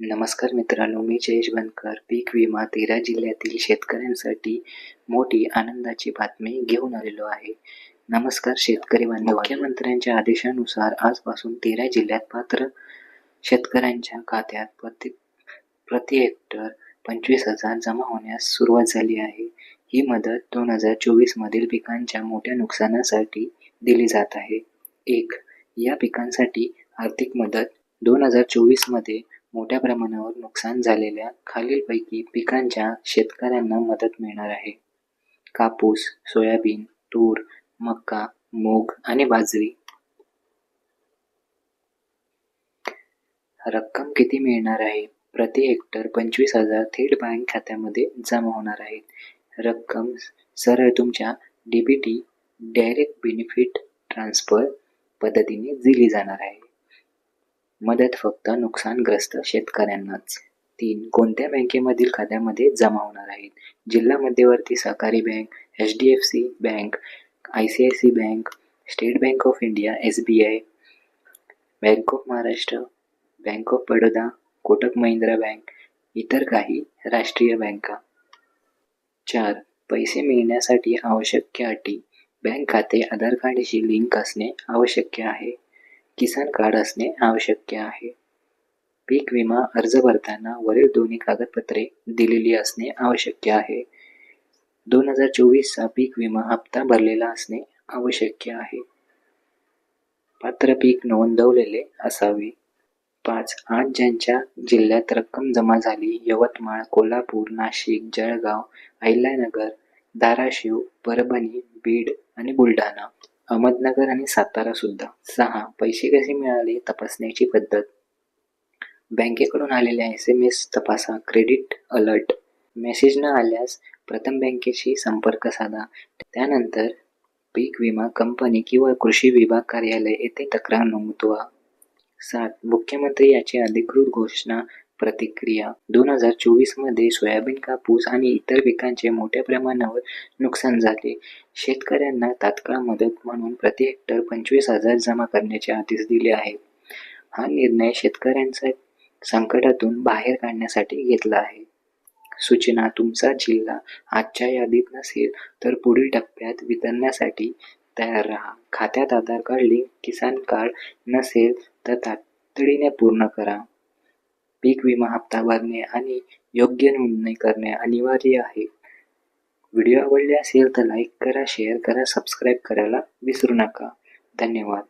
नमस्कार मित्रांनो मी जयेश बनकर पीक विमा तेरा जिल्ह्यातील शेतकऱ्यांसाठी मोठी आनंदाची बातमी घेऊन आलेलो आहे. नमस्कार शेतकरी बांधव मुख्यमंत्र्यांच्या आदेशानुसार आजपासून तेरा जिल्ह्यात पात्र शेतकऱ्यांच्या खात्यात प्रति प्रति हेक्टर पंचवीस हजार जमा होण्यास सुरुवात झाली आहे. ही मदत दोन हजार चोवीसमधील पिकांच्या मोठ्या नुकसानासाठी दिली जात आहे. एक या पिकांसाठी आर्थिक मदत दोन हजार चोवीसमध्ये मोठ्या प्रमाणावर नुकसान झालेल्या खालीलपैकी पिकांच्या शेतकऱ्यांना मदत मिळणार आहे. कापूस सोयाबीन तूर मका मूग आणि बाजरी. रक्कम किती मिळणार आहे? प्रति हेक्टर पंचवीस हजार थेट बँक खात्यामध्ये जमा होणार आहे. रक्कम सरळ तुमच्या D B T direct benefit transfer पद्धतीने दिली जाणार आहे. मदत फक्त नुकसानग्रस्त शेतकऱ्यांनाच. तीन कोणत्या बँकेमधील खात्यामध्ये जमा होणार आहेत? जिल्हा मध्यवर्ती सहकारी bank H D F C bank I C I C bank state bank of India S B I bank of Maharashtra bank of Baroda Kotak Mahindra bank इतर काही राष्ट्रीय बँका. चार पैसे मिळण्यासाठी आवश्यक अटी. बँक खाते आधार कार्डशी लिंक असणे आवश्यक आहे. किसान कार्ड असणे आवश्यक आहे. पीक विमा अर्ज भरताना वरील दोन्ही कागदपत्रे दिलेली असणे आवश्यक आहे. दोन हजार चोवीसचा पीक विमा हप्ता भरलेला असणे आवश्यक आहे. पात्र पीक नोंदवलेले असावे. पाच आठ ज्यांच्या जिल्ह्यात रक्कम जमा झाली यवतमाळ कोल्हापूर नाशिक जळगाव अहिल्यानगर धाराशिव परभणी बीड आणि बुलढाणा. अहमदनगर आणि सातारा सुद्धा. सहा पैसे कसे मिळाले तपासण्याची पद्धत? बँकेकडून आलेल्या एस एम एस तपासा क्रेडिट अलर्ट मेसेज न आल्यास प्रथम बँकेशी संपर्क साधा. त्यानंतर पीक विमा कंपनी किंवा कृषी विभाग कार्यालय येथे तक्रार नोंदवा. सात मुख्यमंत्री याची अधिकृत घोषणा प्रतिक्रिया. दोन हजार चोवीसमध्ये सोयाबीन कापूस आणि इतर पिकांचे मोठ्या प्रमाणावर नुकसान झाले. शेतकऱ्यांना तात्काळ मदत म्हणून प्रति हेक्टर पंचवीस हजार जमा करण्याचे आदेश दिले आहेत. हा निर्णय शेतकऱ्यांचा संकटातून बाहेर काढण्यासाठी घेतला आहे. सूचना तुमचा जिल्हा आजच्या यादीत नसेल तर पुढील टप्प्यात वितरण्यासाठी तयार राहा. खात्यात Aadhaar card link Kisan card नसेल तर तातडीने पूर्ण करा. पीक विमा हप्ता भरणे आणि योग्य नोंदणी करणे अनिवार्य आहे. व्हिडिओ आवडले असेल तर लाईक करा शेअर करा सबस्क्राईब करायला विसरू नका. धन्यवाद.